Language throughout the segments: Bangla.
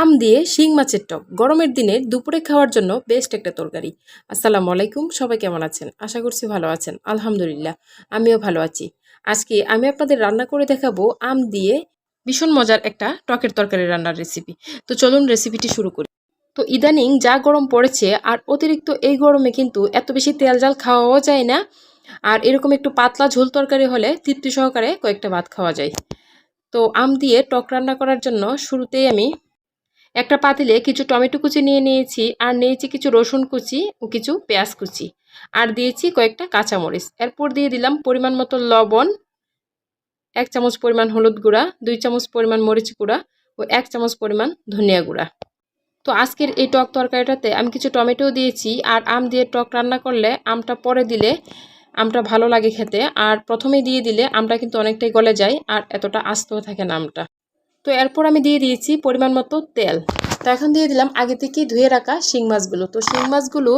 আম দিয়ে শিং মাছের টক। গরমের দিনে দুপুরে খাওয়ার জন্য বেস্ট একটা তরকারি। আসসালামু আলাইকুম, সবাই কেমন আছেন? আশা করছি ভালো আছেন। আলহামদুলিল্লাহ, আমিও ভালো আছি। আজকে আমি আপনাদের রান্না করে দেখাবো আম দিয়ে ভীষণ মজার একটা টকের তরকারি রান্নার রেসিপি তো চলুন রেসিপিটি শুরু করি। তো ইদানিং যা গরম পড়েছে আর অতিরিক্ত এই গরমে কিন্তু এত বেশি তেল জাল খাওয়াও যায় না। আর এরকম একটু পাতলা ঝোল তরকারি হলে তৃপ্তি সহকারে কয়েকটা ভাত খাওয়া যায়। তো আম দিয়ে টক রান্না করার জন্য শুরুতেই আমি একটা পাতিলে কিছু টমেটো কুচি নিয়ে নিয়েছি, আর নিয়েছি কিছু রসুন কুচি ও কিছু পেঁয়াজ কুচি। আর দিয়েছি কয়েকটা কাঁচামরিচ। এরপর দিয়ে দিলাম পরিমাণ মতো লবণ, এক চামচ পরিমাণ হলুদ গুঁড়া, দুই চামচ পরিমাণ মরিচ গুঁড়া ও এক চামচ পরিমাণ ধনিয়া গুঁড়া। তো আজকের এই টক তরকারিটাতে আমি কিছু টমেটো দিয়েছি, আর আম দিয়ে টক রান্না করলে আমটা পরে দিলে আমটা ভালো লাগে খেতে। আর প্রথমে দিয়ে দিলে আমটা কিন্তু অনেকটাই গলে যায়, আর এতটা আস্তও থাকে না আমটা। তো এরপর আমি দিয়ে দিয়েছি পরিমাণ মতো তেল। তো এখন দিয়ে দিলাম আগে থেকেই ধুয়ে রাখা শিং মাছগুলো। তো শিং মাছগুলো,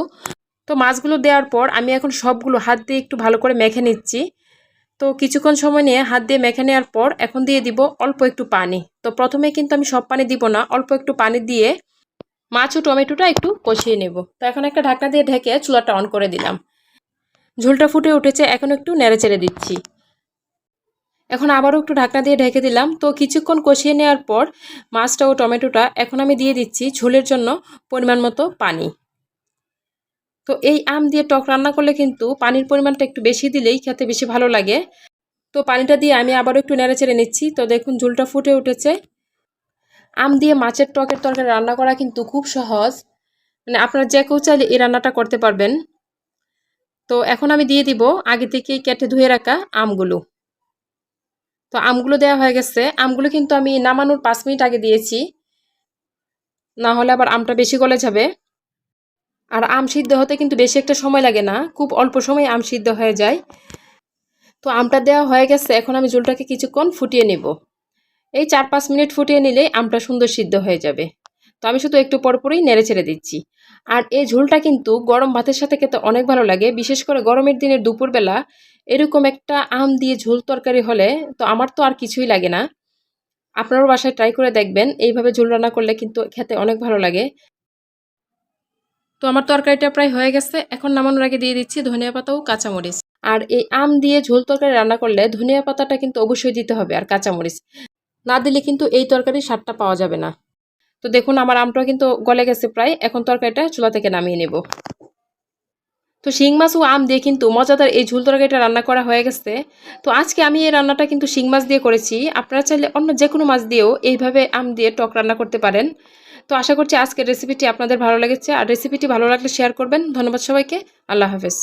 তো মাছগুলো দেওয়ার পর আমি এখন সবগুলো হাত দিয়ে একটু ভালো করে মেখে নিচ্ছি। তো কিছুক্ষণ সময় নিয়ে হাত দিয়ে মেখে নেওয়ার পর এখন দিয়ে দিব অল্প একটু পানি। তো প্রথমে কিন্তু আমি সব পানি দিব না, অল্প একটু পানি দিয়ে মাছ ও টমেটোটা একটু কষিয়ে নেব। তো এখন একটা ঢাকনা দিয়ে ঢেকে চুলাটা অন করে দিলাম। ঝোলটা ফুটে উঠেছে, এখন একটু নেড়ে চেড়ে দিচ্ছি। এখন আবারও একটু ঢাকনা দিয়ে ঢেকে দিলাম। তো কিছুক্ষণ কষিয়ে নেওয়ার পর মাছটা ও টমেটোটা এখন আমি দিয়ে দিচ্ছি ঝোলের জন্য পরিমাণ মতো পানি। তো এই আম দিয়ে টক রান্না করলে কিন্তু পানির পরিমাণটা একটু বেশি দিলেই খেতে বেশি ভালো লাগে। তো পানিটা দিয়ে আমি আবারও একটু নেড়ে চেড়ে নিচ্ছি। তো দেখুন ঝোলটা ফুটে উঠেছে। আম দিয়ে মাছের টকের তরকারি রান্না করা কিন্তু খুব সহজ। মানে আপনারা যে কেউ চাইলে এই রান্নাটা করতে পারবেন। তো এখন আমি দিয়ে দিব আগে থেকেই কেটে ধুয়ে রাখা আমগুলো। তো আমগুলো দেওয়া হয়ে গেছে। আমগুলো কিন্তু আমি নামানোর পাঁচ মিনিট আগে দিয়েছি। না হলে আবার আমটা বেশি গলে যাবে। আর আম সিদ্ধ হতে কিন্তু বেশি একটা সময় লাগে না। খুব অল্প সময় আম সিদ্ধ হয়ে যায়। তো আমটা দেওয়া হয়ে গেছে। এখন আমি জোলটাকে কিছুক্ষণ ফুটিয়ে নেব। এই চার পাঁচ মিনিট ফুটিয়ে নিলেই আমটা সুন্দর সিদ্ধ হয়ে যাবে। তো আমি শুধু একটু পরপরই নেড়ে ছেড়ে দিচ্ছি। আর এই ঝোলটা কিন্তু গরম ভাতের সাথে খেতে অনেক ভালো লাগে, বিশেষ করে গরমের দিনের দুপুরবেলা এরকম একটা আম দিয়ে ঝোল তরকারি হলে তো আমার তো আর কিছুই লাগে না। আপনারও বাসায় ট্রাই করে দেখবেন, এইভাবে ঝোল রান্না করলে কিন্তু খেতে অনেক ভালো লাগে। তো আমার তরকারিটা প্রায় হয়ে গেছে, এখন নামানোর আগে দিয়ে দিচ্ছি ধনিয়া পাতা ও কাঁচামরিচ। আর এই আম দিয়ে ঝোল তরকারি রান্না করলে ধনিয়া পাতাটা কিন্তু অবশ্যই দিতে হবে আর কাঁচামরিচ। না দিলে কিন্তু এই তরকারির স্বাদটা পাওয়া যাবে না। তো দেখুন, আমার আমটা কিন্তু গলে গেছে প্রায়। এখন তরকারিটা চুলা থেকে নামিয়ে নেব। তো শিং মাছ ও আম দিয়ে কিন্তু মজাদার এই ঝুল তরকারিটা রান্না করা হয়ে গেছে। তো আজকে আমি এই রান্নাটা কিন্তু শিং মাছ দিয়ে করেছি। আপনারা চাইলে অন্য যে কোনো মাছ দিয়েও এইভাবে আম দিয়ে টক রান্না করতে পারেন। তো আশা করছি আজকের রেসিপিটি আপনাদের ভালো লেগেছে। আর রেসিপিটি ভালো লাগলে শেয়ার করবেন। ধন্যবাদ সবাইকে। আল্লাহ হাফেজ।